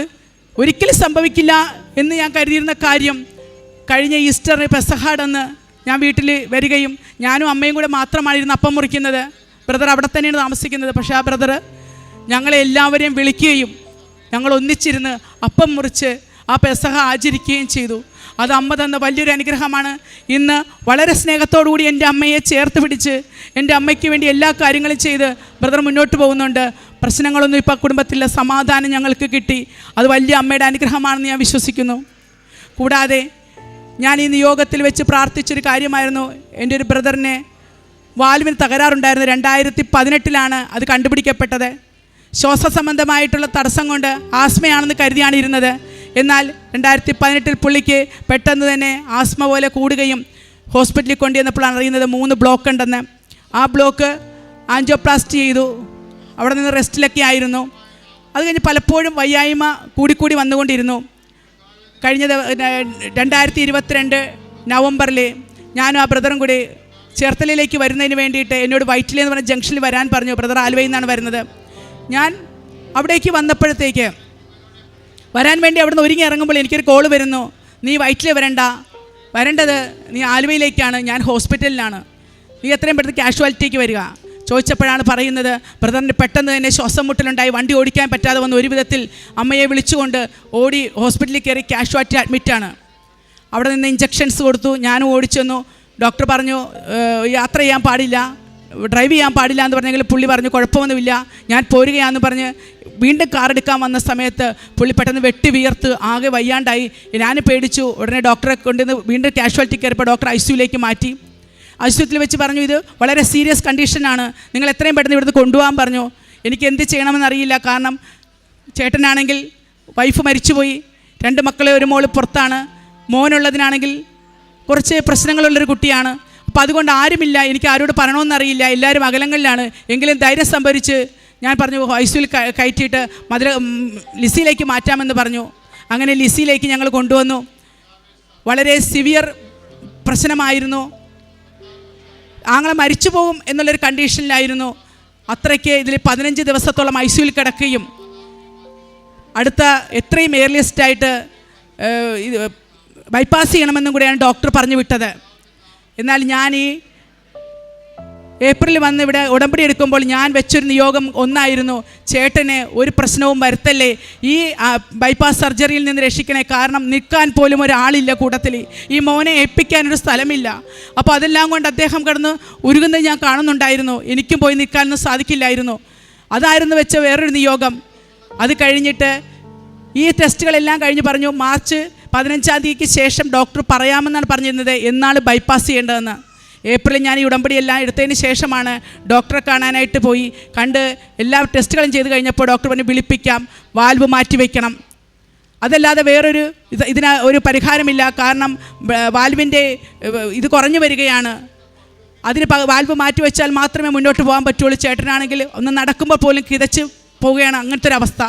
ഒരിക്കലും സംഭവിക്കില്ല എന്ന് ഞാൻ കരുതിയിരുന്ന കാര്യം കഴിഞ്ഞ ഈസ്റ്റർ പെസഹാടെന്ന് ഞാൻ വീട്ടിൽ വരികയും ഞാനും അമ്മയും കൂടെ മാത്രമാണ് ഇരുന്ന് അപ്പം മുറിക്കുന്നത്. ബ്രദർ അവിടെ തന്നെയാണ് താമസിക്കുന്നത്. പക്ഷേ ആ ബ്രദർ ഞങ്ങളെ എല്ലാവരെയും വിളിക്കുകയും ഞങ്ങൾ ഒന്നിച്ചിരുന്ന് അപ്പം മുറിച്ച് ആ പെസഹ ആചരിക്കുകയും ചെയ്തു. അത് അമ്മ തന്ന വലിയൊരു അനുഗ്രഹമാണ്. ഇന്ന് വളരെ സ്നേഹത്തോടുകൂടി എന്റെ അമ്മയെ ചേർത്ത് പിടിച്ച് എന്റെ അമ്മയ്ക്ക് വേണ്ടി എല്ലാ കാര്യങ്ങളും ചെയ്ത് ബ്രദർ മുന്നോട്ട് പോകുന്നുണ്ട്. പ്രശ്നങ്ങളൊന്നും ഇപ്പോൾ കുടുംബത്തിലെ സമാധാനം ഞങ്ങൾക്ക് കിട്ടി. അത് വലിയ അമ്മയുടെ അനുഗ്രഹമാണെന്ന് ഞാൻ വിശ്വസിക്കുന്നു. കൂടാതെ ഞാൻ ഈ നിയോഗത്തിൽ വെച്ച് പ്രാർത്ഥിച്ചൊരു കാര്യമായിരുന്നു. എന്റെ ഒരു ബ്രദറിനെ വാൽവിന് തകരാറുണ്ടായിരുന്നു. രണ്ടായിരത്തി പതിനെട്ടിലാണ് അത് കണ്ടുപിടിക്കപ്പെട്ടത്. ശ്വാസ സംബന്ധമായിട്ടുള്ള തടസ്സം കൊണ്ട് ആസ്മയാണെന്ന് കരുതിയാണ് ഇരുന്നത്. എന്നാൽ രണ്ടായിരത്തി പതിനെട്ടിൽ പുള്ളിക്ക് പെട്ടെന്ന് തന്നെ ആസ്മ പോലെ കൂടുകയും ഹോസ്പിറ്റലിൽ കൊണ്ടുവന്നപ്പോഴാണ് അറിയുന്നത് മൂന്ന് ബ്ലോക്ക് ഉണ്ടെന്ന്. ആ ബ്ലോക്ക് ആൻജിയോപ്ലാസ്റ്റി ചെയ്തു. അവിടെ നിന്ന് റെസ്റ്റിലൊക്കെ ആയിരുന്നു. അത് കഴിഞ്ഞ് പലപ്പോഴും വയ്യായ്മ കൂടിക്കൂടി വന്നുകൊണ്ടിരുന്നു. കഴിഞ്ഞ രണ്ടായിരത്തി ഇരുപത്തിരണ്ട് നവംബറിൽ ഞാനും ആ ബ്രദറും കൂടി ചേർത്തലയിലേക്ക് വരുന്നതിന് വേണ്ടിയിട്ട് എന്നോട് വൈറ്റിലെ എന്ന് പറഞ്ഞ ജംഗ്ഷനിൽ വരാൻ പറഞ്ഞു. ബ്രദർ ആലുവയിൽ നിന്നാണ് വരുന്നത്. ഞാൻ അവിടേക്ക് വന്നപ്പോഴത്തേക്ക് വരാൻ വേണ്ടി അവിടുന്ന് ഒരുങ്ങി ഇറങ്ങുമ്പോൾ എനിക്കൊരു കോൾ വരുന്നു. നീ വൈറ്റിലെ വരണ്ട. വരേണ്ടത് നീ ആലുവയിലേക്കാണ്. ഞാൻ ഹോസ്പിറ്റലിലാണ് നീ എത്രയും പെട്ടെന്ന് കാഷ്വാലിറ്റിക്ക് വരിക. ചോദിച്ചപ്പോഴാണ് പറയുന്നത് ബ്രദറിന് പെട്ടെന്ന് തന്നെ ശ്വാസം മുട്ടലുണ്ടായി വണ്ടി ഓടിക്കാൻ പറ്റാതെ വന്ന് ഒരു വിധത്തിൽ അമ്മയെ വിളിച്ചുകൊണ്ട് ഓടി ഹോസ്പിറ്റലിൽ കയറി കാഷ്വാലിറ്റി അഡ്മിറ്റാണ് അവിടെ നിന്ന് ഇഞ്ചക്ഷൻസ് കൊടുത്തു ഞാനും ഓടിച്ചെന്നു ഡോക്ടർ പറഞ്ഞു യാത്ര ചെയ്യാൻ പാടില്ല ഡ്രൈവ് ചെയ്യാൻ പാടില്ല എന്ന് പറഞ്ഞെങ്കിൽ പുള്ളി പറഞ്ഞു കുഴപ്പമൊന്നുമില്ല ഞാൻ പോരുകയാന്ന് പറഞ്ഞ് വീണ്ടും കാർ എടുക്കാൻ വന്ന സമയത്ത് പുള്ളി പെട്ടെന്ന് വെട്ടി വിയർത്ത് ആകെ വയ്യാണ്ടായി. ഞാൻ പേടിച്ചു ഉടനെ ഡോക്ടറെ കൊണ്ടുവന്ന് വീണ്ടും കാഷ്വാലിറ്റി കയറിയപ്പോൾ ഡോക്ടർ ഐ സിയുലേക്ക് മാറ്റി. ആശുപത്രിയിൽ വെച്ച് പറഞ്ഞു ഇത് വളരെ സീരിയസ് കണ്ടീഷനാണ് നിങ്ങൾ എത്രയും പെട്ടെന്ന് ഇവിടുന്ന് കൊണ്ടുപോകാൻ പറഞ്ഞു. എനിക്ക് എന്ത് ചെയ്യണമെന്നറിയില്ല കാരണം ചേട്ടനാണെങ്കിൽ വൈഫ് മരിച്ചുപോയി. രണ്ട് മക്കളെ ഒരു മോൾ പുറത്താണ്. മോനുള്ളതിനാണെങ്കിൽ കുറച്ച് പ്രശ്നങ്ങളുള്ളൊരു കുട്ടിയാണ്. അപ്പോൾ അതുകൊണ്ട് ആരുമില്ല. എനിക്ക് ആരോട് പറയണമെന്നറിയില്ല എല്ലാവരും അകലങ്ങളിലാണ്. എങ്കിലും ധൈര്യം സംഭരിച്ച് ഞാൻ പറഞ്ഞു ഐസിയിൽ കയറ്റിയിട്ട് മധുര ലിസിയിലേക്ക് മാറ്റാമെന്ന് പറഞ്ഞു. അങ്ങനെ ലിസിയിലേക്ക് ഞങ്ങൾ കൊണ്ടുവന്നു. വളരെ സിവിയർ പ്രശ്നമായിരുന്നു. ആങ്ങളെ മരിച്ചു പോകും എന്നുള്ളൊരു കണ്ടീഷനിലായിരുന്നു അത്രയ്ക്ക് ഇതിൽ പതിനഞ്ച് ദിവസത്തോളം ഐ കിടക്കുകയും. അടുത്ത എത്രയും ഏർലിയസ്റ്റ് ആയിട്ട് ഏഹ്, ഇത് ബൈപ്പാസ് ചെയ്യണമെന്നും കൂടെയാണ് ഡോക്ടർ പറഞ്ഞു വിട്ടത്. എന്നാൽ ഞാൻ ഈ ഏപ്രിൽ വന്ന് ഇവിടെ ഉടമ്പടി എടുക്കുമ്പോൾ ഞാൻ വെച്ചൊരു നിയോഗം ഒന്നായിരുന്നു. ചേട്ടന് ഒരു പ്രശ്നവും വരുത്തല്ലേ? ഈ ബൈപ്പാസ് സർജറിയിൽ നിന്ന് രക്ഷിക്കണേ കാരണം നിൽക്കാൻ പോലും ഒരാളില്ല കൂട്ടത്തിൽ. ഈ മോനെ ഏൽപ്പിക്കാനൊരു സ്ഥലമില്ല. അപ്പോൾ അതെല്ലാം കൊണ്ട് അദ്ദേഹം കിടന്ന് ഉരുകുന്നത് ഞാൻ കാണുന്നുണ്ടായിരുന്നു. എനിക്കും പോയി നിൽക്കാനൊന്നും സാധിക്കില്ലായിരുന്നു. അതായിരുന്നു വെച്ച വേറൊരു നിയോഗം. അത് കഴിഞ്ഞിട്ട് ഈ ടെസ്റ്റുകളെല്ലാം കഴിഞ്ഞ് പറഞ്ഞു മാർച്ച് പതിനഞ്ചാം തീയതിക്ക് ശേഷം ഡോക്ടർ പറയാമെന്നാണ് പറഞ്ഞിരുന്നത് എന്നാണ് ബൈപ്പാസ് ചെയ്യേണ്ടതെന്ന്. ഏപ്രിലിൽ ഞാൻ ഈ ഉടമ്പടി എല്ലാം എടുത്തതിന് ശേഷമാണ് ഡോക്ടറെ കാണാനായിട്ട് പോയി. കണ്ട് എല്ലാ ടെസ്റ്റുകളും ചെയ്ത് കഴിഞ്ഞപ്പോൾ ഡോക്ടർ പറഞ്ഞു വിളിപ്പിക്കാം വാൽവ് മാറ്റി വയ്ക്കണം അതല്ലാതെ വേറൊരു ഇത് ഇതിന് ഒരു പരിഹാരമില്ല. കാരണം വാൽവിന്റെ ഇത് കുറഞ്ഞു വരികയാണ്. അതിന് വാൽവ് മാറ്റി വെച്ചാൽ മാത്രമേ മുന്നോട്ട് പോകാൻ പറ്റുള്ളൂ. ചേട്ടനാണെങ്കിൽ ഒന്ന് നടക്കുമ്പോൾ പോലും കിതച്ച് പോവുകയാണ് അങ്ങനത്തെ ഒരു അവസ്ഥ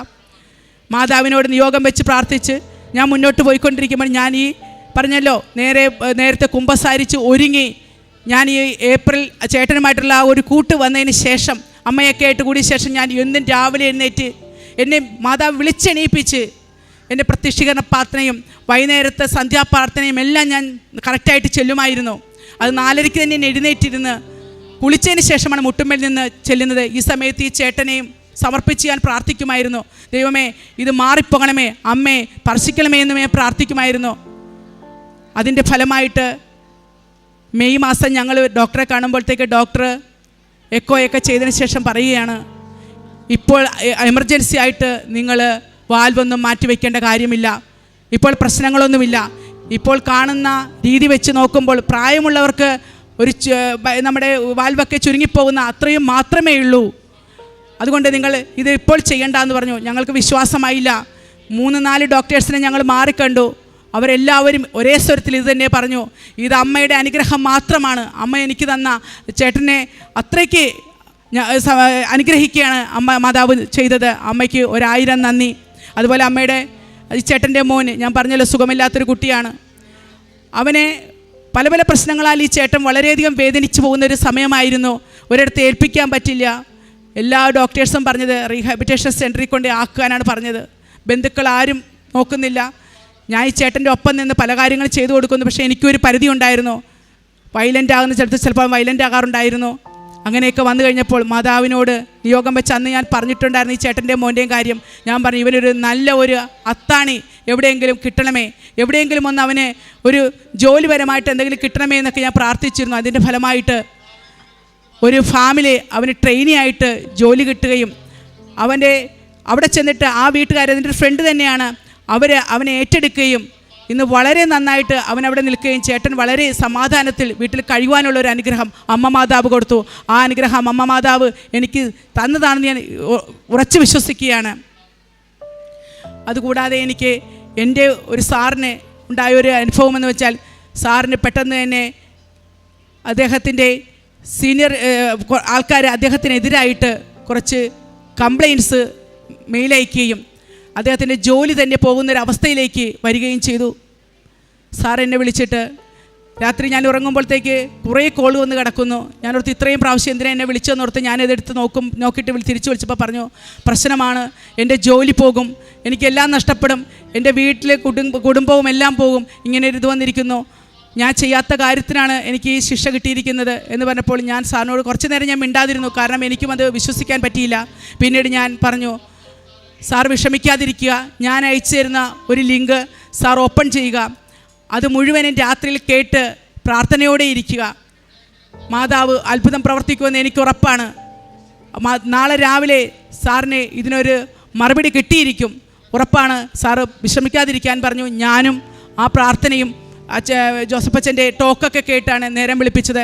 മാതാവിനോട് നിയോഗം വെച്ച് പ്രാർത്ഥിച്ച് ഞാൻ മുന്നോട്ട് പോയിക്കൊണ്ടിരിക്കുമ്പോൾ ഞാൻ ഈ പറഞ്ഞല്ലോ നേരെ നേരത്തെ കുമ്പസാരിച്ച് ഒരുങ്ങി ഞാൻ ഈ ഏപ്രിൽ ചേട്ടനുമായിട്ടുള്ള ആ ഒരു കൂട്ട് വന്നതിന് ശേഷം അമ്മയൊക്കെ ആയിട്ട് കൂടിയ ശേഷം ഞാൻ എന്നും രാവിലെ എഴുന്നേറ്റ് എന്നെ മാതാവ് വിളിച്ചെണീപ്പിച്ച് എന്റെ പ്രത്യക്ഷീകരണ പ്രാർത്ഥനയും വൈകുന്നേരത്തെ സന്ധ്യാപ്രാർത്ഥനയും എല്ലാം ഞാൻ കറക്റ്റായിട്ട് ചെല്ലുമായിരുന്നു. അത് നാലരയ്ക്ക് തന്നെ എന്നെ എഴുന്നേറ്റിരുന്ന് കുളിച്ചതിന് ശേഷമാണ് മുട്ടുമ്പിൽ നിന്ന് ചെല്ലുന്നത്. ഈ സമയത്ത് ഈ ചേട്ടനെയും സമർപ്പിച്ച് ഞാൻ പ്രാർത്ഥിക്കുമായിരുന്നു. ദൈവമേ ഇത് മാറിപ്പോകണമേ അമ്മേ സ്പർശിക്കണമേ എന്നുമേ പ്രാർത്ഥിക്കുമായിരുന്നു. അതിന്റെ ഫലമായിട്ട് മെയ് മാസം ഞങ്ങൾ ഡോക്ടറെ കാണുമ്പോഴത്തേക്ക് ഡോക്ടർ എക്കോയൊക്കെ ചെയ്തതിന് ശേഷം പറയുകയാണ് ഇപ്പോൾ എമർജൻസി ആയിട്ട് നിങ്ങൾ വാൽവൊന്നും മാറ്റി വയ്ക്കേണ്ട കാര്യമില്ല. ഇപ്പോൾ പ്രശ്നങ്ങളൊന്നുമില്ല. ഇപ്പോൾ കാണുന്ന രീതി വെച്ച് നോക്കുമ്പോൾ പ്രായമുള്ളവർക്ക് ഒരു നമ്മുടെ വാൽവൊക്കെ ചുരുങ്ങിപ്പോകുന്ന അത്രയും മാത്രമേ ഉള്ളൂ. അതുകൊണ്ട് നിങ്ങൾ ഇത് ഇപ്പോൾ ചെയ്യണ്ട എന്ന് പറഞ്ഞു. ഞങ്ങൾക്ക് വിശ്വാസമായില്ല. മൂന്ന് നാല് ഡോക്ടേഴ്സിനെ ഞങ്ങൾ മാറിക്കണ്ടു. അവരെല്ലാവരും ഒരേ സ്വരത്തിൽ ഇത് തന്നെ പറഞ്ഞു ഇത് അമ്മയുടെ അനുഗ്രഹം മാത്രമാണ്. അമ്മ എനിക്ക് തന്ന ചേട്ടനെ അത്രയ്ക്ക് അനുഗ്രഹിക്കുകയാണ് അമ്മ മാതാവ് ചെയ്തത്. അമ്മയ്ക്ക് ഒരായിരം നന്ദി. അതുപോലെ അമ്മയുടെ ചേട്ടന്റെ മോന് ഞാൻ പറഞ്ഞല്ലോ സുഖമില്ലാത്തൊരു കുട്ടിയാണ്. അവനെ പല പല പ്രശ്നങ്ങളാൽ ഈ ചേട്ടൻ വളരെയധികം വേദനിച്ചു പോകുന്ന ഒരു സമയമായിരുന്നു. ഒരിടത്ത് ഏൽപ്പിക്കാൻ പറ്റില്ല. എല്ലാ ഡോക്ടേഴ്സും പറഞ്ഞത് റീഹാബിറ്റേഷൻ സെന്ററിൽ കൊണ്ട് ആക്കാനാണ് പറഞ്ഞത്. ബന്ധുക്കൾ ആരും നോക്കുന്നില്ല. ഞാൻ ഈ ചേട്ടന്റെ ഒപ്പം നിന്ന് പല കാര്യങ്ങൾ ചെയ്തു കൊടുക്കുന്നു. പക്ഷേ എനിക്കൊരു പരിധി ഉണ്ടായിരുന്നു. വയലന്റ് ആകുന്ന ചിലപ്പോൾ ചിലപ്പോൾ വയലന്റ് ആകാറുണ്ടായിരുന്നു. അങ്ങനെയൊക്കെ വന്നു കഴിഞ്ഞപ്പോൾ മാതാവിനോട് നിയോഗം വെച്ച് അന്ന് ഞാൻ പറഞ്ഞിട്ടുണ്ടായിരുന്നു ഈ ചേട്ടന്റെ മോന്റെയും കാര്യം. ഞാൻ പറഞ്ഞു ഇവനൊരു നല്ല ഒരു അത്താണി. എവിടെയെങ്കിലും കിട്ടണമേ? എവിടെയെങ്കിലും ഒന്ന് അവനെ ഒരു ജോലിപരമായിട്ട് എന്തെങ്കിലും കിട്ടണമേ എന്നൊക്കെ ഞാൻ പ്രാർത്ഥിച്ചിരുന്നു. അതിന്റെ ഫലമായിട്ട് ഒരു ഫാമിലി അവന് ട്രെയിനി ആയിട്ട് ജോലി കിട്ടുകയും അവന്റെ അവിടെ ചെന്നിട്ട് ആ വീട്ടുകാർ അതിന്റെ ഫ്രണ്ട് തന്നെയാണ് അവർ അവനെ ഏറ്റെടുക്കുകയും ഇന്ന് വളരെ നന്നായിട്ട് അവൻ അവിടെ നിൽക്കുകയും ചേട്ടൻ വളരെ സമാധാനത്തിൽ വീട്ടിൽ കഴിയുവാനുള്ള ഒരു അനുഗ്രഹം അമ്മ മാതാവ് കൊടുത്തു. ആ അനുഗ്രഹം അമ്മ മാതാവ് എനിക്ക് തന്നതാണെന്ന് ഞാൻ ഉറച്ചു വിശ്വസിക്കുകയാണ്. അതുകൂടാതെ എനിക്ക് എന്റെ ഒരു സാറിന് ഉണ്ടായ ഒരു അനുഭവം എന്ന് വെച്ചാൽ സാറിന് പെട്ടെന്ന് തന്നെ അദ്ദേഹത്തിന്റെ സീനിയർ ആൾക്കാർ അദ്ദേഹത്തിനെതിരായിട്ട് കുറച്ച് കംപ്ലയിൻസ് മെയിലയക്കുകയും അദ്ദേഹത്തിന്റെ ജോലി തന്നെ പോകുന്നൊരവസ്ഥയിലേക്ക് വരികയും ചെയ്തു. സാർ എന്നെ വിളിച്ചിട്ട് രാത്രി ഞാൻ ഉറങ്ങുമ്പോഴത്തേക്ക് കുറേ കോൾ വന്ന് കിടക്കുന്നു. ഞാനോർത്ത് ഇത്രയും പ്രാവശ്യം എന്തിനാ എന്നെ വിളിച്ചെന്നോർത്ത് ഞാനിതെടുത്ത് നോക്കും നോക്കിയിട്ട് തിരിച്ചു വിളിച്ചപ്പോൾ പറഞ്ഞു പ്രശ്നമാണ് എന്റെ ജോലി പോകും എനിക്കെല്ലാം നഷ്ടപ്പെടും എന്റെ വീട്ടിലെ കുടുംബ കുടുംബവും എല്ലാം പോകും ഇങ്ങനെ ഒരു ഇത് വന്നിരിക്കുന്നു. ഞാൻ ചെയ്യാത്ത കാര്യത്തിനാണ് എനിക്ക് ഈ ശിക്ഷ കിട്ടിയിരിക്കുന്നത്. എന്ന് പറഞ്ഞപ്പോൾ ഞാൻ സാറിനോട് കുറച്ച് നേരം ഞാൻ മിണ്ടാതിരുന്നു. കാരണം എനിക്കും അത് വിശ്വസിക്കാൻ പറ്റിയില്ല. പിന്നീട് ഞാൻ പറഞ്ഞു സാർ വിഷമിക്കാതിരിക്കുക. ഞാൻ അയച്ചു തരുന്ന ഒരു ലിങ്ക് സാർ ഓപ്പൺ ചെയ്യുക. അത് മുഴുവനും രാത്രിയിൽ കേട്ട് പ്രാർത്ഥനയോടെ ഇരിക്കുക. മാതാവ് അത്ഭുതം പ്രവർത്തിക്കുമെന്ന് എനിക്ക് ഉറപ്പാണ്. നാളെ രാവിലെ സാറിന് ഇതിനൊരു മറുപടി കിട്ടിയിരിക്കും. ഉറപ്പാണ് സാറ് വിഷമിക്കാതിരിക്കാൻ പറഞ്ഞു. ഞാനും ആ പ്രാർത്ഥനയും ജോസഫ് ജോസഫച്ചന്റെ ടോക്കൊക്കെ കേട്ടാണ് നേരം വിളിപ്പിച്ചത്.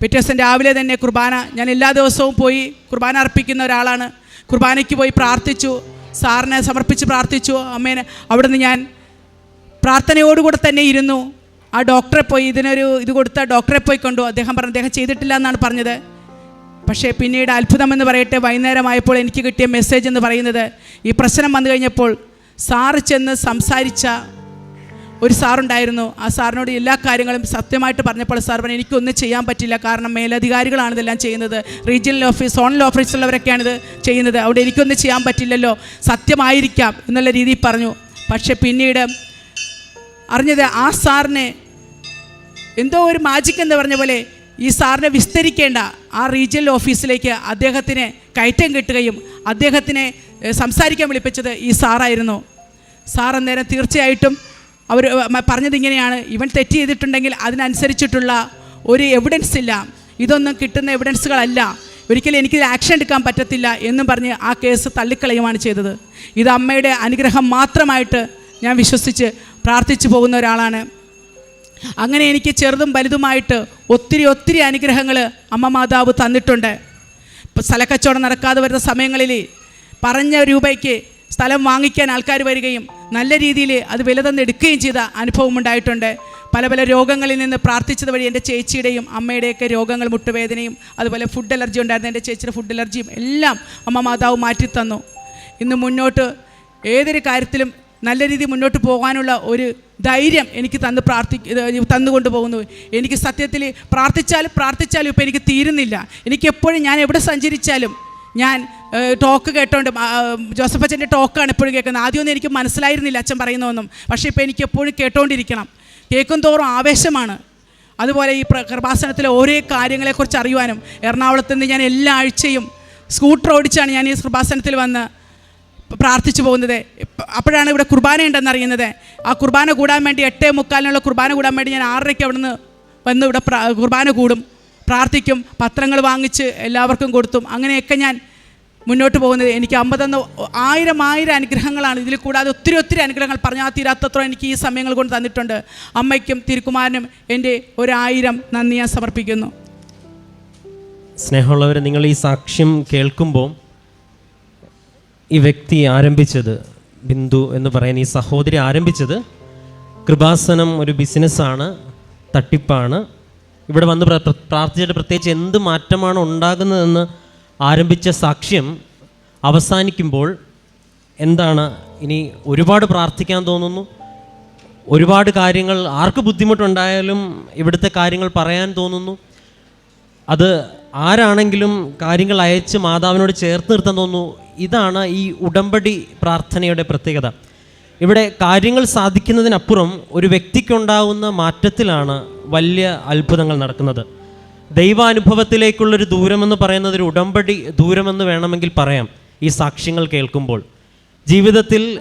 പിറ്റേ ദിവസം രാവിലെ തന്നെ കുർബാന. ഞാൻ എല്ലാ ദിവസവും പോയി കുർബാന അർപ്പിക്കുന്ന ഒരാളാണ്. കുർബാനയ്ക്ക് പോയി പ്രാർത്ഥിച്ചു. സാറിനെ സമർപ്പിച്ച് പ്രാർത്ഥിച്ചു. അമ്മേനെ അവിടുന്ന് ഞാൻ പ്രാർത്ഥനയോടുകൂടെ തന്നെ ഇരുന്നു. ആ ഡോക്ടറെ പോയി ഇതിനൊരു ഇത് കൊടുത്ത ഡോക്ടറെ പോയി കണ്ടു. അദ്ദേഹം പറഞ്ഞു അദ്ദേഹം ചെയ്തിട്ടില്ല എന്നാണ് പറഞ്ഞത്. പക്ഷേ പിന്നീട് അത്ഭുതം എന്ന് പറയട്ടെ വൈകുന്നേരമായപ്പോൾ എനിക്ക് കിട്ടിയ മെസ്സേജ് എന്ന് പറയുന്നത് ഈ പ്രശ്നം വന്നു കഴിഞ്ഞപ്പോൾ സാറ് ചെന്ന് സംസാരിച്ച ഒരു സാറുണ്ടായിരുന്നു. ആ സാറിനോട് എല്ലാ കാര്യങ്ങളും സത്യമായിട്ട് പറഞ്ഞപ്പോൾ സാർ പറഞ്ഞു എനിക്കൊന്നും ചെയ്യാൻ പറ്റില്ല. കാരണം മേലധികാരികളാണ് ഇതെല്ലാം ചെയ്യുന്നത്. റീജിയണൽ ഓഫീസ് സോണൽ ഓഫീസുള്ളവരൊക്കെയാണ് ഇത് ചെയ്യുന്നത്. അവിടെ എനിക്കൊന്നും ചെയ്യാൻ പറ്റില്ലല്ലോ. സത്യമായിരിക്കാം. എന്നുള്ള രീതിയിൽ പറഞ്ഞു. പക്ഷെ പിന്നീട് അറിഞ്ഞത് ആ സാറിനെ എന്തോ ഒരു മാജിക് എന്ന് പറഞ്ഞ പോലെ ഈ സാറിനെ വിസ്തരിക്കേണ്ട ആ റീജിയണൽ ഓഫീസിലേക്ക് അദ്ദേഹത്തിന് കയറ്റം കിട്ടുകയും അദ്ദേഹത്തിനെ സംസാരിക്കാൻ വിളിപ്പിച്ചത് ഈ സാറായിരുന്നു. സാർ അന്നേരം തീർച്ചയായിട്ടും അവർ പറഞ്ഞത് ഇങ്ങനെയാണ്. ഇവൻ തെറ്റ് ചെയ്തിട്ടുണ്ടെങ്കിൽ അതിനനുസരിച്ചിട്ടുള്ള ഒരു എവിഡൻസ് ഇല്ല. ഇതൊന്നും കിട്ടുന്ന എവിഡൻസുകളല്ല ഒരിക്കലും എനിക്ക് ആക്ഷൻ എടുക്കാൻ പറ്റത്തില്ല എന്നും പറഞ്ഞ് ആ കേസ് തള്ളിക്കളയുമാണ് ചെയ്തത്. ഇത് അമ്മയുടെ അനുഗ്രഹം മാത്രമായിട്ട് ഞാൻ വിശ്വസിച്ച് പ്രാർത്ഥിച്ചു പോകുന്ന ഒരാളാണ്. അങ്ങനെ എനിക്ക് ചെറുതും വലുതുമായിട്ട് ഒത്തിരി ഒത്തിരി അനുഗ്രഹങ്ങൾ അമ്മ മാതാവ് തന്നിട്ടുണ്ട്. സ്ഥലക്കച്ചവടം നടക്കാതെ വരുന്ന സമയങ്ങളിൽ പറഞ്ഞ രൂപയ്ക്ക് സ്ഥലം വാങ്ങിക്കാൻ ആൾക്കാർ വരികയും നല്ല രീതിയിൽ അത് വില തന്നെടുക്കുകയും ചെയ്ത അനുഭവം ഉണ്ടായിട്ടുണ്ട്. പല പല രോഗങ്ങളിൽ നിന്ന് പ്രാർത്ഥിച്ചത് വഴി എന്റെ ചേച്ചിയുടെയും അമ്മയുടെയൊക്കെ രോഗങ്ങൾ മുട്ടുവേദനയും അതുപോലെ ഫുഡ് അലർജി ഉണ്ടായിരുന്ന. എന്റെ ചേച്ചിയുടെ ഫുഡ് അലർജിയും എല്ലാം അമ്മ മാതാവ് മാറ്റിത്തന്നു ഇന്ന് മുന്നോട്ട് ഏതൊരു കാര്യത്തിലും നല്ല രീതിയിൽ മുന്നോട്ട് പോകാനുള്ള ഒരു ധൈര്യം എനിക്ക് തന്ന് പ്രാർത്ഥി തന്നുകൊണ്ട് പോകുന്നു. എനിക്ക് സത്യത്തിൽ പ്രാർത്ഥിച്ചാലും പ്രാർത്ഥിച്ചാലും ഇപ്പോൾ എനിക്ക് തീരുന്നില്ല. എനിക്ക് എപ്പോഴും ഞാൻ എവിടെ സഞ്ചരിച്ചാലും ഞാൻ ടോക്ക് കേട്ടോണ്ട് ജോസഫ് അച്ഛന്റെ ടോക്കാണ് എപ്പോഴും കേൾക്കുന്നത്. ആദ്യമൊന്നും എനിക്ക് മനസ്സിലായിരുന്നില്ല അച്ഛൻ പറയുന്നതൊന്നും. പക്ഷേ ഇപ്പോൾ എനിക്ക് എപ്പോഴും കേട്ടോണ്ടിരിക്കണം. കേൾക്കും തോറും ആവേശമാണ്. അതുപോലെ ഈ കൃപാസനത്തിലെ ഓരോ കാര്യങ്ങളെക്കുറിച്ച് അറിയുവാനും എറണാകുളത്ത് നിന്ന് ഞാൻ എല്ലാ ആഴ്ചയും സ്കൂട്ടർ ഓടിച്ചാണ് ഞാൻ ഈ കൃപാസനത്തിൽ വന്ന് പ്രാർത്ഥിച്ചു പോകുന്നത്. അപ്പോഴാണ് ഇവിടെ കുർബാന ഉണ്ടെന്ന് അറിയുന്നത്. ആ കുർബാന കൂടാൻ വേണ്ടി എട്ടേ മുക്കാലിനുള്ള കുർബാന കൂടാൻ വേണ്ടി ഞാൻ ആറരയ്ക്ക് അവിടെ നിന്ന് വന്ന് ഇവിടെ കുർബാന കൂടും. പ്രാർത്ഥിക്കും പത്രങ്ങൾ വാങ്ങിച്ച് എല്ലാവർക്കും കൊടുത്തും. അങ്ങനെയൊക്കെ ഞാൻ മുന്നോട്ട് പോകുന്നത്. എനിക്ക് അമ്പതെന്ന തന്ന ആയിരം ആയിരം അനുഗ്രഹങ്ങളാണ്. ഇതിൽ കൂടാതെ ഒത്തിരി ഒത്തിരി അനുഗ്രഹങ്ങൾ പറഞ്ഞാൽ തീരാത്തത്രം എനിക്ക് ഈ സമയങ്ങൾ കൊണ്ട് തന്നിട്ടുണ്ട്. അമ്മയ്ക്കും തിരുക്കുമാരനും എന്റെ ഒരായിരം നന്ദി ഞാൻ സമർപ്പിക്കുന്നു. സ്നേഹമുള്ളവർ നിങ്ങൾ ഈ സാക്ഷ്യം കേൾക്കുമ്പോൾ ഈ വ്യക്തി ആരംഭിച്ചത് ബിന്ദു എന്ന് പറയുന്ന ഈ സഹോദരി ആരംഭിച്ചത് കൃപാസനം ഒരു ബിസിനസ്സാണ് തട്ടിപ്പാണ്. ഇവിടെ വന്ന് പ്ര- പ്ര- പ്രാർത്ഥിച്ചിട്ട് പ്രത്യേകിച്ച് എന്ത് മാറ്റമാണ് ഉണ്ടാകുന്നതെന്ന് ആരംഭിച്ച സാക്ഷ്യം അവസാനിക്കുമ്പോൾ എന്താണ്? ഇനി ഒരുപാട് പ്രാർത്ഥിക്കാൻ തോന്നുന്നു. ഒരുപാട് കാര്യങ്ങൾ ആർക്ക് ബുദ്ധിമുട്ടുണ്ടായാലും ഇവിടുത്തെ കാര്യങ്ങൾ പറയാൻ തോന്നുന്നു. അത് ആരാണെങ്കിലും കാര്യങ്ങൾ അയച്ച് മാതാവിനോട് ചേർത്ത് നിർത്താൻ തോന്നുന്നു. ഇതാണ് ഈ ഉടമ്പടി പ്രാർത്ഥനയുടെ പ്രത്യേകത. ഇവിടെ കാര്യങ്ങൾ സാധിക്കുന്നതിനപ്പുറം ഒരു വ്യക്തിക്കുണ്ടാവുന്ന മാറ്റത്തിലാണ് വലിയ അത്ഭുതങ്ങൾ നടക്കുന്നത്. ദൈവാനുഭവത്തിലേക്കുള്ളൊരു ദൂരമെന്ന് പറയുന്നത് ഒരു ഉടമ്പടി ദൂരമെന്ന് വേണമെങ്കിൽ പറയാം ഈ സാക്ഷ്യങ്ങൾ കേൾക്കുമ്പോൾ. ജീവിതത്തിൽ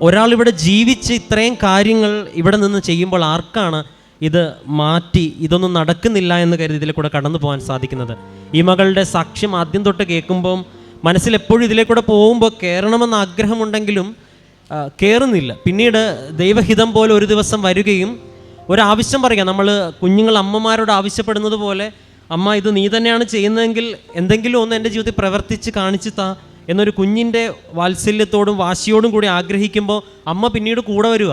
ഒരാൾ ഇവിടെ ജീവിച്ച് ഇത്രയും കാര്യങ്ങൾ ഇവിടെ നിന്ന് ചെയ്യുമ്പോൾ ആർക്കാണ് ഇത് മാറ്റി ഇതൊന്നും നടക്കുന്നില്ല എന്ന് കരുതി ഇതിലെ കൂടെ കടന്നു പോകാൻ സാധിക്കുന്നത്? ഈ മകളുടെ സാക്ഷ്യം ആദ്യം തൊട്ട് കേൾക്കുമ്പം മനസ്സിൽ എപ്പോഴും ഇതിലെ കൂടെ പോകുമ്പോൾ കയറണമെന്ന് ആഗ്രഹമുണ്ടെങ്കിലും കയറുന്നില്ല പിന്നീട് ദൈവഹിതം പോലെ ഒരു ദിവസം വരികയും ഒരാവശ്യം പറയാം. നമ്മൾ കുഞ്ഞുങ്ങൾ അമ്മമാരോട് ആവശ്യപ്പെടുന്നത് പോലെ അമ്മ ഇത് നീ തന്നെയാണ് ചെയ്യുന്നതെങ്കിൽ എന്തെങ്കിലും ഒന്ന് എന്റെ ജീവിതത്തിൽ പ്രവർത്തിച്ച് കാണിച്ചു താ എന്നൊരു കുഞ്ഞിന്റെ വാത്സല്യത്തോടും വാശിയോടും കൂടി ആഗ്രഹിക്കുമ്പോൾ അമ്മ പിന്നീട് കൂടെ വരിക.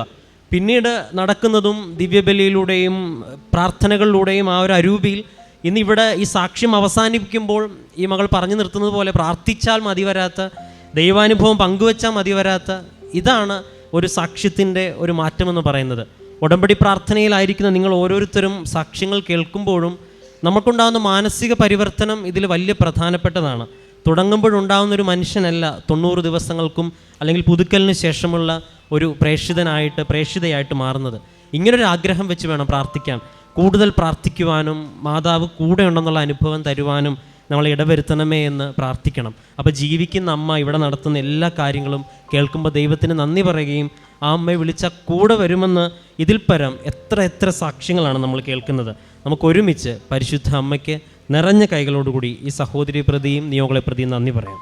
പിന്നീട് നടക്കുന്നതും ദിവ്യബലിയിലൂടെയും പ്രാർത്ഥനകളിലൂടെയും ആ ഒരു അരൂപിയിൽ ഇന്നിവിടെ ഈ സാക്ഷ്യം അവസാനിപ്പിക്കുമ്പോൾ ഈ മകൾ പറഞ്ഞു നിർത്തുന്നത് പോലെ പ്രാർത്ഥിച്ചാൽ മതി വരാത്ത ദൈവാനുഭവം പങ്കുവച്ചാൽ മതി വരാത്ത ഇതാണ് ഒരു സാക്ഷ്യത്തിന്റെ ഒരു മാറ്റമെന്ന് പറയുന്നത്. ഉടമ്പടി പ്രാർത്ഥനയിലായിരിക്കുന്ന നിങ്ങൾ ഓരോരുത്തരും സാക്ഷ്യങ്ങൾ കേൾക്കുമ്പോഴും നമുക്കുണ്ടാകുന്ന മാനസിക പരിവർത്തനം ഇതിൽ വലിയ പ്രധാനപ്പെട്ടതാണ്. തുടങ്ങുമ്പോഴുണ്ടാകുന്ന ഒരു മനുഷ്യനല്ല തൊണ്ണൂറ് ദിവസങ്ങൾക്കും അല്ലെങ്കിൽ പുതുക്കലിന് ശേഷമുള്ള ഒരു പ്രേക്ഷിതനായിട്ട് പ്രേക്ഷിതയായിട്ട് മാറുന്നത്. ഇങ്ങനൊരു ആഗ്രഹം വെച്ച് വേണം പ്രാർത്ഥിക്കാൻ. കൂടുതൽ പ്രാർത്ഥിക്കുവാനും മാതാവ് കൂടെ ഉണ്ടെന്നുള്ള അനുഭവം തരുവാനും നമ്മൾ ഇടവരുത്തണമേ എന്ന് പ്രാർത്ഥിക്കണം. അപ്പോൾ ജീവിക്കുന്ന അമ്മ ഇവിടെ നടത്തുന്ന എല്ലാ കാര്യങ്ങളും കേൾക്കുമ്പോൾ ദൈവത്തിന് നന്ദി പറയുകയും ആ അമ്മയെ വിളിച്ചാൽ കൂടെ വരുമെന്ന് ഇതിൽ പരം എത്ര എത്ര സാക്ഷ്യങ്ങളാണ് നമ്മൾ കേൾക്കുന്നത്. നമുക്ക് ഒരുമിച്ച് പരിശുദ്ധ അമ്മയ്ക്ക് നിറഞ്ഞ കൈകളോടുകൂടി ഈ സഹോദരി പ്രതിയും നിയോഗളെ പ്രതിയും നന്ദി പറയാം.